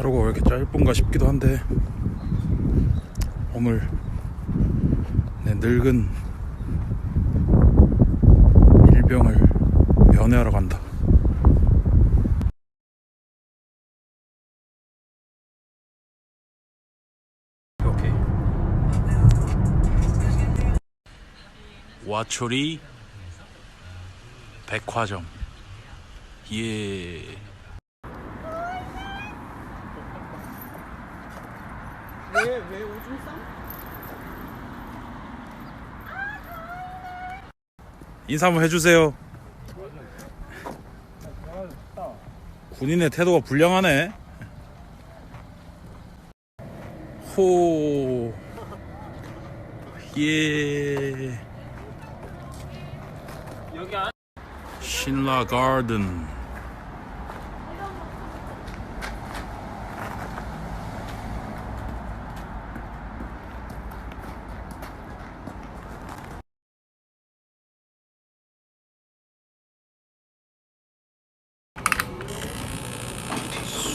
하루가 왜 이렇게 짧은가 싶기도 한데 오늘 내 늙은 일병을 면회하러 간다. 오케이. 와초리 백화점. 예. 왜왜 오줌 싸? 인사 한번 해주세요. 군인의 태도가 불량하네. 호. 예. 신라 가든.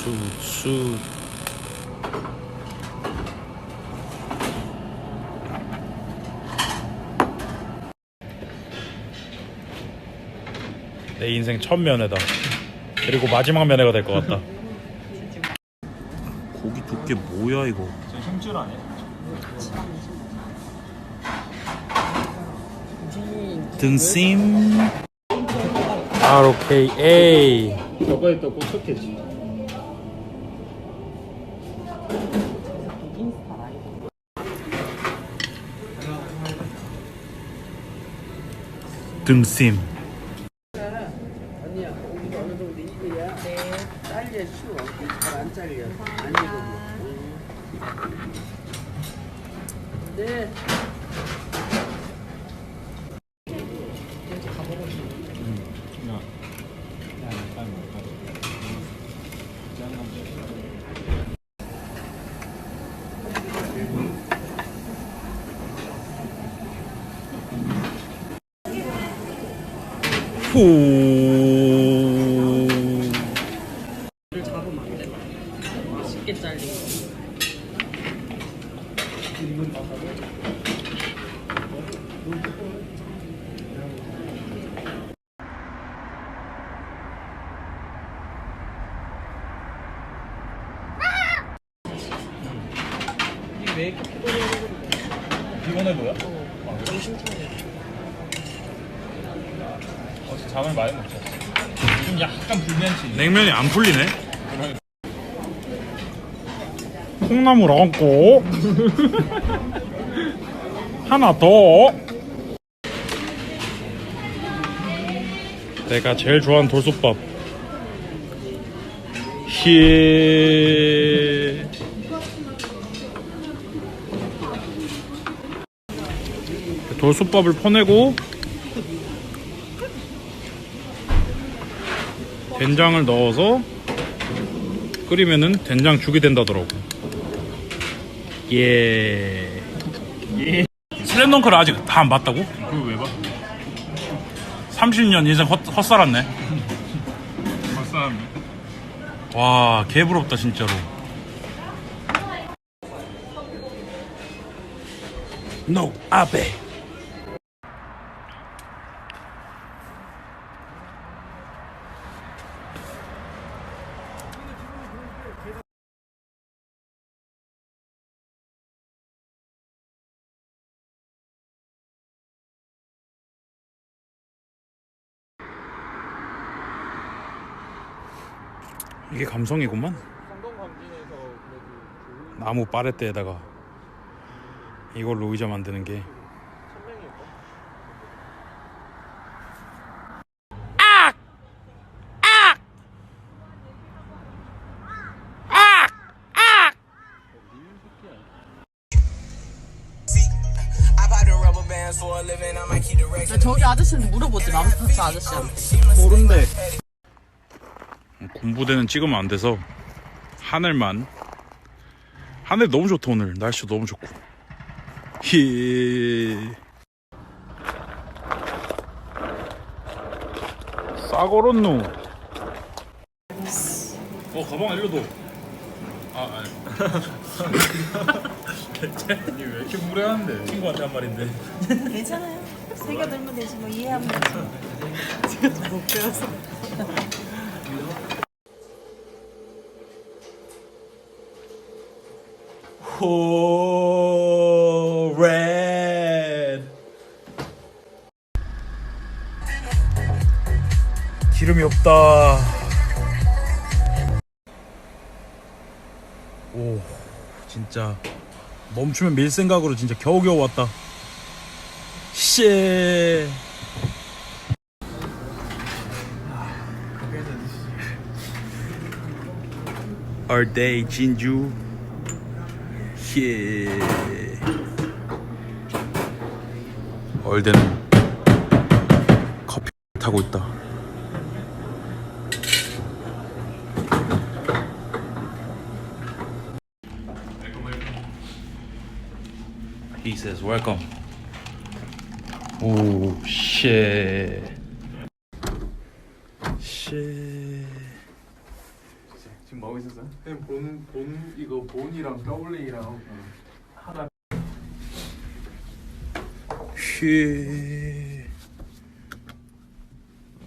수, 수. 내 인생 첫 면회다. 그리고 마지막 면회가 될 것 같다. 고기 두께 뭐야 이거? 저 힘줄 아니야? 등심 ROKA 저거에 또 꽂혔겠지. 등심 언니야, 고기가 어느 정도 익어야 잘려 쉬워. 잘안 잘려. 안 익으면. 네. 후를 잡으면 안 돼. 맛있게 잘리고. 왜 이렇게 피곤해? 피곤해 보여? 정신 차려. 어제 잠을 많이 못 잤어. 좀 약간 불면치. 냉면이 안 풀리네. 콩나물 얹고. 하나 더. 내가 제일 좋아하는 돌솥밥. 히. 돌솥밥을 퍼내고 된장을 넣어서 끓이면은 된장죽이 된다더라고. 예. 예. 슬램덩크를 아직 다 안 봤다고? 그거 왜 봐? 30년 인생 헛, 헛살았네. 벌써 와, 개부럽다, 진짜로. No, 아베. 이게 감성이구만. 나무 빠레대에다가 이걸로 의자 만드는 게. I might keep the rest. 저기 아저씨는 물어보지. 맘스터치 아저씨한테. 모른대. 군부대는 찍으면 안 돼서 하늘만. 하늘 너무 좋다 오늘. 날씨 너무 좋고. 히. 싸거론누 어 가방 알려줘 아 아니 아니 왜 이렇게 무례한데? 친구한테 한 말인데. 괜찮아요. 새겨 들면 되지 뭐 이해하면. 되지. 제가 못 배워서. 호 레드. 기름이 없다. 오 진짜 멈추면 밀 생각으로 진짜 겨우겨우 왔다. 씨. Our day 예 얼대는 커피 타고 있다 He says welcome. 오, 쉣. 쉣. 지금 뭐 하고 있었어요? 그냥 본, 본 이거 본이랑 더블링이랑 하나 쉣.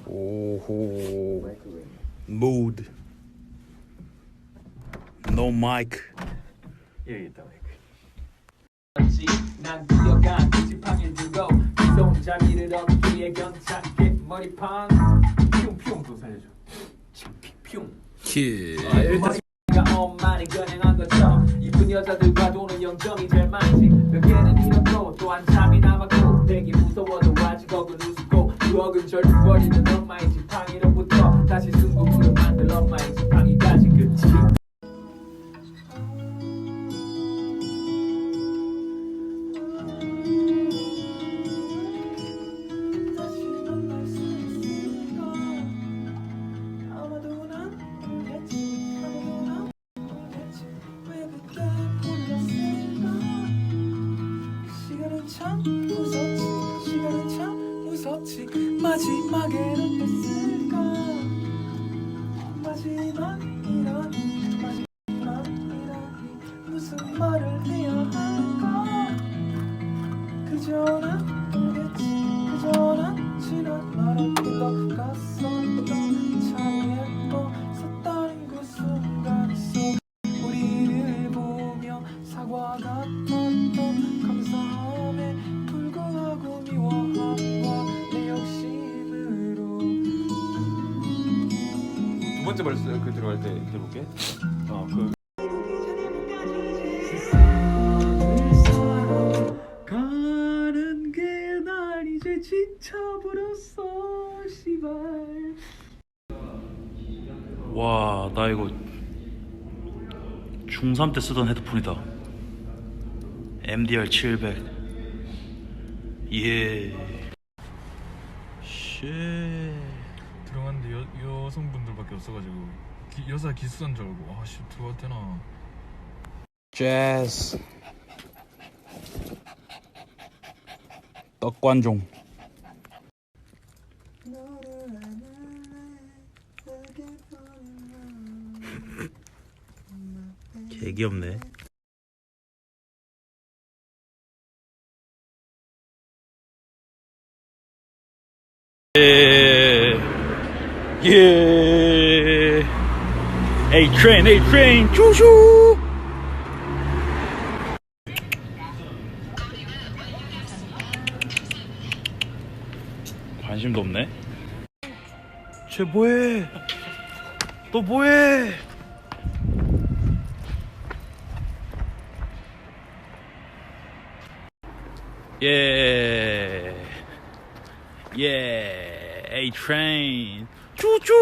오호. Mood. No mic. 여기 있다 난 뛰어간 지팡이를 들고 손잡이를 어깨에 견착해 머리판 퓨퓨 또 살려줘 퓨퓨 키. 머리가 엄마는 그냥한 것처럼 이쁜 여자들과 도는 영점이 제일 많지 몇 개는 잃었고 또 한참이 남았고 되게 무서워도 아직 억은 우습고 그 억은 절뚝거리는 엄마의 지팡이로부터 다시 승 마지막에는 됐을까 마지막이라 들어갈 때 들어볼게 어 그 가는 게날 이제 지쳐버렸어 시발 와, 나 이거 중3 때 쓰던 헤드폰이다. MDR 700. 예. 쉣. 들어갔는데 여, 여성분들밖에 없어가지고 기, 여자 기수단 줄 알고 아씨 들어가도 되나 재즈. 떡관종. 개 귀엽네. 예. 예. A train, A train, 쭈쭈. 관심도 없네. 쟤 뭐해? 너 뭐해? 예. 예. A train. 쭈쭈.